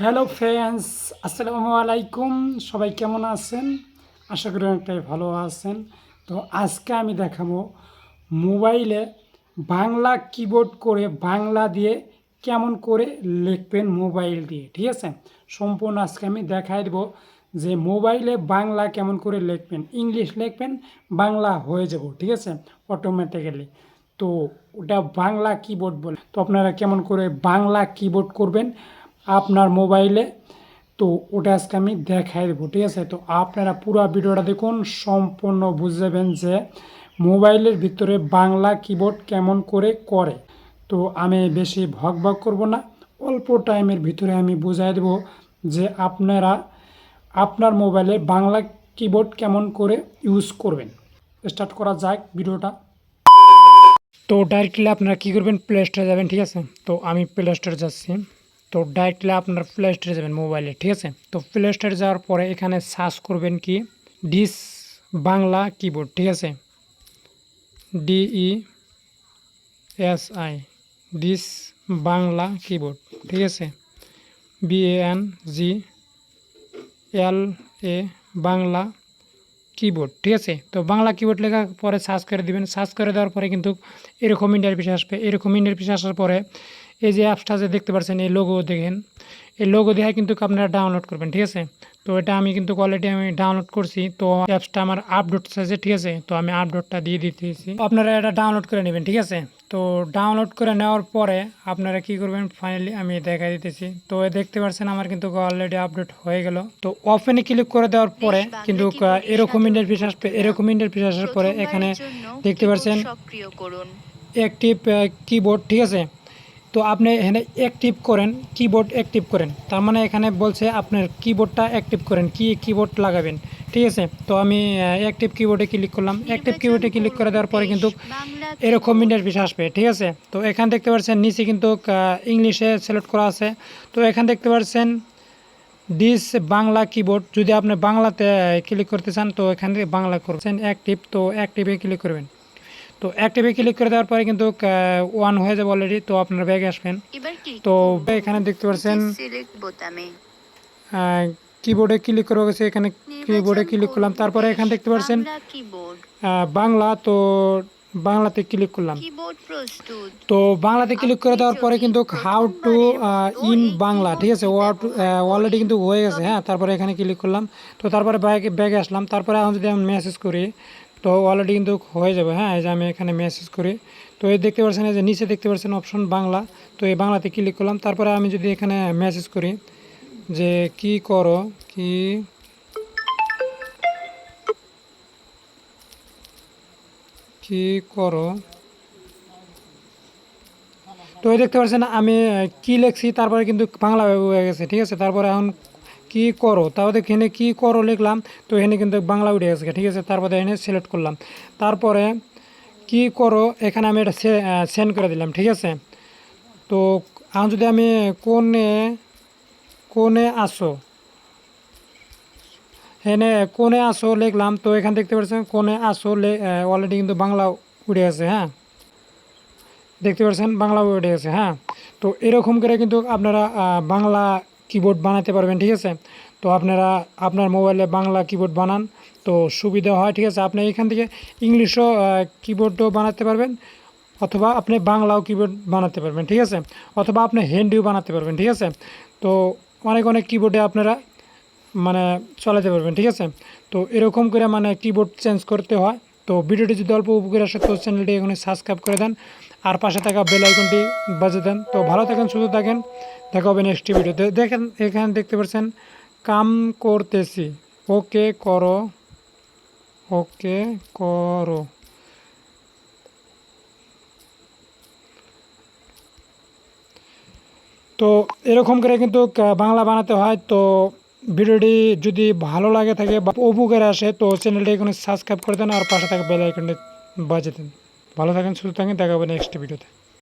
Hello friends, আসসালামু আলাইকুম। সবাই কেমন আছেন? আশা করি অনেকটাই ভালো আছেন। তো আজকে আমি দেখাবো মোবাইলে বাংলা কিবোর্ড করে বাংলা দিয়ে কেমন করে লিখবেন মোবাইল দিয়ে, ঠিক আছে? সম্পূর্ণ আজকে আমি দেখাই দেবো যে মোবাইলে বাংলা কেমন করে লিখবেন। ইংলিশ লিখবেন, বাংলা হয়ে যাব, ঠিক আছে? অটোমেটিক্যালি তো ওটা বাংলা কিবোর্ড বলে। তো আপনারা কেমন করে বাংলা কিবোর্ড করবেন আপনার মোবাইলে, তো ওটা আজকে আমি দেখাই দেবো, ঠিক আছে? তো আপনারা পুরো ভিডিওটা দেখুন, সম্পূর্ণ বুঝে যে মোবাইলের ভিতরে বাংলা কিবোর্ড কেমন করে করে। তো আমি বেশি ভগ ভগ করব না, অল্প টাইমের ভিতরে আমি বুঝাই দেবো যে আপনারা আপনার মোবাইলে বাংলা কিবোর্ড কেমন করে ইউজ করবেন। স্টার্ট করা যাক ভিডিওটা। তো ডাইরেক্টলি আপনারা কী করবেন প্লে স্টোরে যাবেন, ঠিক আছে? তো আমি প্লে স্টোরে যাচ্ছি। তো ডাইরেক্টলি আপনার প্লে স্টোরে যাবেন মোবাইলে ঠিক আছে? তো প্লে স্টোরে যাওয়ার পরে এখানে সার্চ করবেন কি? ডিস বাংলা কিবোর্ড ঠিক আছে? ডিই এস আই ডিস বাংলা কিবোর্ড ঠিক আছে? B N G L A Bangla keyboard ঠিক আছে? তো বাংলা কিবোর্ড লেখার পরে সার্চ করে দিবেন। সার্চ করে দেওয়ার পরে কিন্তু এরকম ইন্টারপিসে আসবে। এরকম ইন্টারপিসে আসার পরে এই যে অ্যাপসটা যে দেখতে পাচ্ছেন এই লোগো দেখেন এই লোগো দেখে কিন্তু আপনারা ডাউনলোড করবেন ঠিক আছে? তো এটা আমি কিন্তু কোয়ালিটি আমি ডাউনলোড করছি তো অ্যাপসটা আমার আপডেট আছে ঠিক আছে? তো আমি আপডেটটা দিয়ে দিতেছি। আপনারা এটা ডাউনলোড করে নেবেন ঠিক আছে? তো ডাউনলোড করে নেওয়ার পরে আপনারা কি করবেন? ফাইনালি আমি দেখা দিতেছি। তো দেখতে পাচ্ছেন আমার কিন্তু অলরেডি আপডেট হয়ে গেল। তো ওপেনে ক্লিক করে দেওয়ার পরে কিন্তু এরকম ইন্টারফেস আসবে এরকম ইন্টারফেস আসার পরে এখানে দেখতে পাচ্ছেন অ্যাক্টিভ কিবোর্ড ঠিক আছে? তো আপনি এখানে অ্যাক্টিভ করেন কিবোর্ড অ্যাক্টিভ করেন। তার মানে এখানে বলছে আপনার কিবোর্ডটা অ্যাক্টিভ করেন কি কিবোর্ড লাগাবেন ঠিক আছে? তো আমি অ্যাক্টিভ কিবোর্ডে ক্লিক করলাম। অ্যাক্টিভ কিবোর্ডে ক্লিক করে দেওয়ার পরে কিন্তু এরকম ইন্টারফেস আসবে ঠিক আছে? তো এখানে দেখতে পাচ্ছেন নিচে কিন্তু ইংলিশে সিলেক্ট করা আছে। তো এখানে দেখতে পাচ্ছেন ডিস বাংলা কিবোর্ড যদি আপনি বাংলাতে ক্লিক করতে চান তো এখান থেকে বাংলা করছেন অ্যাক্টিভ তো অ্যাক্টিভে ক্লিক করবেন। তো অ্যাক্টিভে ক্লিক করে দেওয়ার পরে কিন্তু ওয়ান হয়ে যাবে অলরেডি তো আপনার ব্যাগে আসবেন। তো এখানে দেখতে পাচ্ছেন কিবোর্ডে ক্লিক করা গেছে এখানে কিবোর্ডে ক্লিক করলাম। তারপরে এখানে দেখতে পাচ্ছেন বাংলা তো বাংলাতে ক্লিক করলাম। তো বাংলাতে ক্লিক করে দেওয়ার পরে কিন্তু হাউ টু ইন বাংলা ঠিক আছে? অলরেডি কিন্তু হয়ে গেছে হ্যাঁ তারপরে এখানে ক্লিক করলাম। তো তারপরে ব্যাগে ব্যাগে আসলাম। তারপরে এখন যদি আমি মেসেজ করি তো অলরেডি কিন্তু হয়ে যাবে হ্যাঁ? এই যে আমি এখানে মেসেজ করি। তো এই দেখতে পাচ্ছেন এই যে নিচে দেখতে পাচ্ছেন অপশন বাংলা। তো এই বাংলাতে ক্লিক করলাম। তারপরে আমি যদি এখানে মেসেজ করি যে কি করো, কি কি করো? তো এই দেখতে পাচ্ছেন আমি কি লিখছি, তারপরে কিন্তু বাংলা হয়ে গেছে, ঠিক আছে? তারপরে এখন কি করো? তারপরে এখানে কি করো লিখলাম। তো এখানে কিন্তু বাংলা উঠে গেছে, ঠিক আছে? তারপরে এখানে সিলেক্ট করলাম। তারপরে কি করো? এখানে আমি এটা সেন্ড করে দিলাম, ঠিক আছে? তো এখন যদি আমি কোনে কোনে আসো এখানে কোনে আসো লিখলাম। তো এখানে দেখতে পাচ্ছেন কোনে আসো অলরেডি কিন্তু বাংলা উঠে গেছে হ্যাঁ? দেখতে পাচ্ছেন, বাংলা উঠে গেছে হ্যাঁ? তো এরকম করে কিন্তু আপনারা বাংলা কিবোর্ড বানাতে পারবেন, ঠিক আছে? তো আপনারা আপনার মোবাইলে বাংলা কিবোর্ড বানান, তো সুবিধা হয়, ঠিক আছে? আপনি এখান থেকে ইংলিশও কিবোর্ডও বানাতে পারবেন, অথবা আপনি বাংলাও কিবোর্ড বানাতে পারবেন, ঠিক আছে? অথবা আপনি হিন্দিও বানাতে পারবেন, ঠিক আছে? তো অনেক অনেক কিবোর্ডে আপনারা মানে চালাতে পারবেন, ঠিক আছে? তো এরকম করে মানে কিবোর্ড চেঞ্জ করতে হয়। তো ভিডিওটি যদি অল্প উপকার আসে, তো চ্যানেলটি এখানে সাবস্ক্রাইব করে দেন। আর পাশে থাকা বেল আইকনটি বাজে দেন। তো ভালো থাকেন, সুস্থ থাকেন। দেখা হবে নেক্সট ভিডিওতে দেখেন, এখানে দেখতে পাচ্ছেন, কাম করতেছি। ওকে করো ওকে করো। তো এরকম করে কিন্তু বাংলা বানাতে হয়। তো ভিডিওটি যদি ভালো লাগে থাকে বা উপকার আসে, তো চ্যানেলটি এখানে সাবস্ক্রাইব করে দেন আর পাশে থাকা বেল আইকনটি বাজে দেন। ভালো থাকেন সুস্থ থাকেন দেখা হবে নেক্সট ভিডিওতে